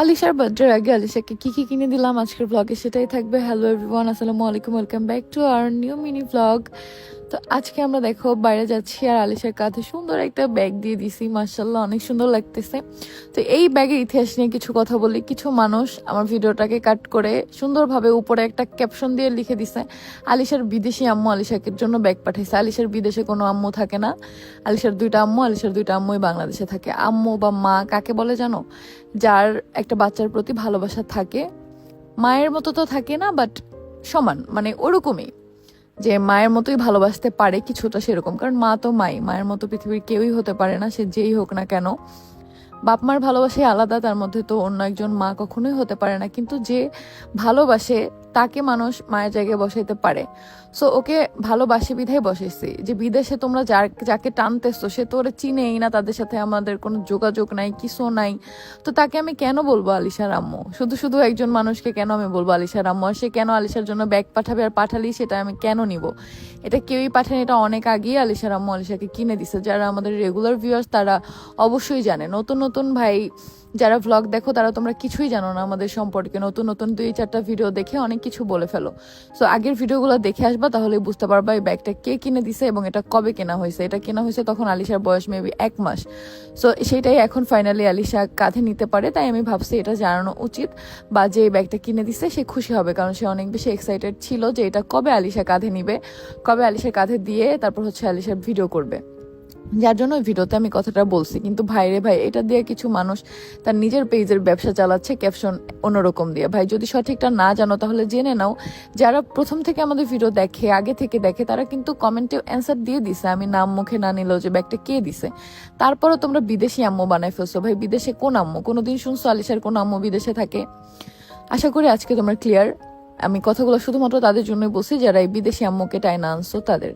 আলিশার বার্থডের আগে আলিশাকে কি কি কিনে দিলাম? আজকের ব্লগে সেটাই থাকবে। হ্যালো এভরিওয়ান আসসালামু আলাইকুম welcome back to our new mini blog তো আজকে আমরা দেখো বাইরে যাচ্ছি আর আলিশার কাঁধে সুন্দর একটা ব্যাগ দিয়ে দিছি মার্শাল্লাহ অনেক সুন্দর লাগতেছে। তো এই ব্যাগের ইতিহাস নিয়ে কিছু কথা বলি। কিছু মানুষ আমার ভিডিওটাকে কাট করে সুন্দরভাবে উপরে একটা ক্যাপশন দিয়ে লিখে দিছে, আলিশার বিদেশি আম্মু আলিশাকের জন্য ব্যাগ পাঠাইছে। আলিশার বিদেশে কোনো আম্মু থাকে না। আলিশার দুইটা আম্মু, আলিশার দুইটা আম্মুই বাংলাদেশে থাকে। আম্মু বা মা কাকে বলে জানো? যার একটা বাচ্চার প্রতি ভালোবাসা থাকে। মায়ের মতো তো থাকে না বাট সমান মানে ওরকমই। যে মায়ের মতোই ভালোবাসতে পারে কিছুটা সেরকম। কারণ মা তো মাই, মায়ের মতো পৃথিবীর কেউই হতে পারে না, সে যেই হোক না কেন। বাপ মার ভালোবাসাই আলাদা, তার মধ্যে তো অন্য একজন মা কখনোই হতে পারে না। কিন্তু যে ভালোবাসে, তাকে মানুষ মায়ের জায়গায় বসাইতে পারে। সো ওকে ভালোবাসে বিধায় বসাইছি যে, বিদেশে তোমরা যার, যাকে টানতেছো, সে তো ওরা চিনেই না, তাদের সাথে আমাদের কোনো যোগাযোগ নাই, কিছু নাই। তো তাকে আমি কেন বলব আলিশার আম্মু? শুধু শুধু একজন মানুষকে কেন আমি বলব আলিশার আম্মু? আর সে কেন আলিশার জন্য ব্যাগ পাঠাবে আর পাঠালি, সেটা আমি কেন নিব? এটা কেউই পাঠায়নি, এটা অনেক আগেই আলিশার আম্মু আলিশাকে কিনে দিছে। যারা আমাদের রেগুলার ভিউয়ার্স তারা অবশ্যই জানে। নতুন নতুন ভাই, যারা ভ্লগ দেখো, তারা তোমরা কিছুই জানো না আমাদের সম্পর্কে। নতুন নতুন দুই চারটা ভিডিও দেখে অনেক কিছু বলে ফেলো। সো আগের ভিডিওগুলো দেখে আসবা তাহলে বুঝতে পারবা এই ব্যাগটা কে কিনে দিছে এবং এটা কবে কেনা হয়েছে। এটা কেনা হয়েছে তখন আলিশার বয়স মেবি এক মাস। সো সেইটাই এখন ফাইনালি আলিশা কাঁধে নিতে পারে, তাই আমি ভাবছি এটা জানানো উচিত বা যে এই ব্যাগটা কিনে দিছে, সে খুশি হবে, কারণ সে অনেক বেশি এক্সাইটেড ছিল যে এটা কবে আলিশা কাঁধে নিবে। কবে আলিশার কাঁধে দিয়ে তারপর হচ্ছে আলিশার ভিডিও করবে। যার জন্য ভিডিওতে আমি কথাটা বলছি। কিন্তু ভাইরে ভাই, এটা দিয়ে কিছু মানুষ তার নিজের পেজের ব্যবসা চালাচ্ছে ক্যাপশন অন্যরকম দিয়ে। ভাই, যদি সঠিকটা না জানো, তাহলে জেনে নাও, যারা প্রথম থেকে আমাদের ভিডিও দেখে, আগে থেকে দেখে, তারা কিন্তু কমেন্টে অ্যান্সার দিয়ে দিছে। আমি নাম মুখে না নিলেও যে ব্যাগটা কে দিছে? তারপরও তোমরা বিদেশি আম্মু বানাই ফেলছো। ভাই, বিদেশে কোন আম্মু? কোনোদিন শুনছো আলিশার কোন আম্মু বিদেশে থাকে? আশা করি আজকে তোমরা ক্লিয়ার আমি কথাগুলো শুধুমাত্র তাদের জন্যই বলছি, যারা এই বিদেশি আম্মুকে টাইনা আনছো, তাদের।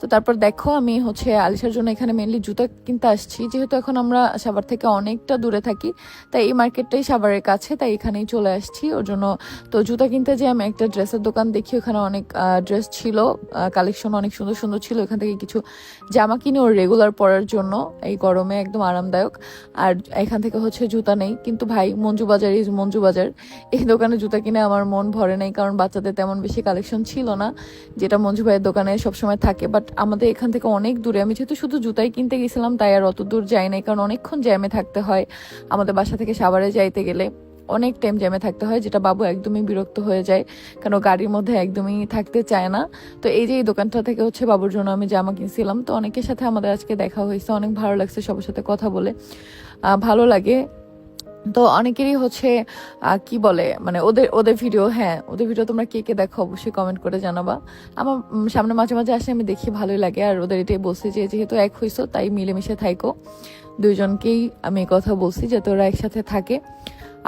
তো তারপর দেখো আমি হচ্ছে আলিশার জন্য এখানে মেনলি জুতা কিনতে আসছি। যেহেতু এখন আমরা সাভার থেকে অনেকটা দূরে থাকি, তাই এই মার্কেটটাই সাভারের কাছে, তাই এখানেই চলে আসছি। ওর জন্য তো জুতা কিনতে যে আমি একটা ড্রেসের দোকান দেখি, ওখানে অনেক ড্রেস ছিল কালেকশন অনেক সুন্দর সুন্দর ছিল। এখান থেকে কিছু জামা কিনে ওর রেগুলার পরার জন্য, এই গরমে একদম আরামদায়ক। আর এখান থেকে হচ্ছে জুতা নেই। কিন্তু ভাই, মঞ্জু বাজার ইজ মঞ্জু বাজার। এই দোকানে জুতা কিনে আমার মন ভরে নেই, কারণ বাচ্চাদের তেমন বেশি কালেকশন ছিল না, যেটা মঞ্জু ভাইয়ের দোকানে সবসময় থাকে। বাট আমাদের এখান থেকে অনেক দূরে। আমি যেহেতু শুধু জুতাই কিনতে গেছিলাম, তাই আর অত দূর যাই নাই, কারণ অনেকক্ষণ জ্যামে থাকতে হয় আমাদের বাসা থেকে সাভারে যাইতে গেলে। অনেক টাইম জ্যামে থাকতে হয়, যেটা বাবু একদমই বিরক্ত হয়ে যায় কেন গাড়ির মধ্যে একদমই থাকতে চায় না। তো এই যে এই দোকানটা থেকে হচ্ছে বাবুর জন্য আমি জামা কিনছিলাম। তো অনেকের সাথে আমাদের আজকে দেখা হয়েছে, অনেক ভালো লাগছে সবার সাথে কথা বলে। ভালো লাগে। তো অনেকেরই হচ্ছে কি বলে মানে ওদের ওদের ভিডিও হ্যাঁ ওদের ভিডিও তোমরা কে কে দেখো অবশ্যই কমেন্ট করে জানাবা। আমার সামনে মাঝে মাঝে আসে, আমি দেখি ভালোই লাগে, আর ওদের এটাই বলছি যে যেহেতু এক হইছো, তাই মিলেমিশে থাইকো। দুইজনকেই আমি কথা বলছি যাতে ওরা একসাথে থাকে।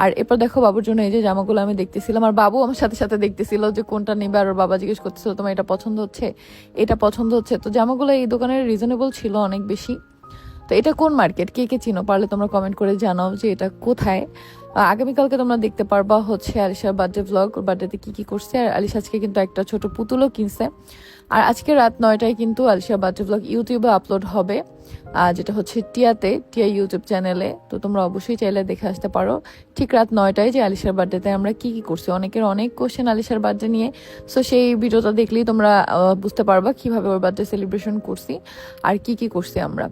আর এরপর দেখো বাবুর জন্য এই যে জামাগুলো আমি দেখতেছিলাম, আর বাবু আমার সাথে সাথে দেখতেছিল যে কোনটা নেবে, আর বাবা জিজ্ঞেস করতেছিল, তোমার এটা পছন্দ হচ্ছে? এটা পছন্দ হচ্ছে। তো জামাগুলো এই দোকানের রিজনেবল ছিল অনেক বেশি। তো এটা কোন মার্কেট কে কে চিনো? পারলে তোমরা কমেন্ট করে জানাও যে এটা কোথায়। আগামীকালকে তোমরা দেখতে পারবা হচ্ছে আলিশার বার্থডে ব্লগ বার্থডেতে কী কী করছে। আর আলিশা আজকে কিন্তু একটা ছোট পুতুলও কিনছে। আর আজকে রাত নয়টায় কিন্তু আলিশার বার্থডে ব্লগ ইউটিউবে আপলোড হবে। যেটা হচ্ছে টিয়াতে, টিয়া ইউটিউব চ্যানেলে তো তোমরা অবশ্যই চাইলে দেখে আসতে পারো। ঠিক রাত নয়টায় যে আলিশার বার্থডেতে আমরা কি কি করছি? অনেকের অনেক কোশ্চেন আলিশার বার্থডে নিয়ে। সো সেই ভিডিওটা দেখলেই তোমরা বুঝতে পারবা কীভাবে ওর বার্থডে সেলিব্রেশন করছি। আর কি কি করছি আমরা।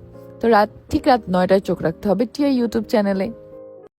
তো রাত ঠিক রাত নয়টায় চোখ রাখতে হবে টিয়া ইউটিউব চ্যানেলে।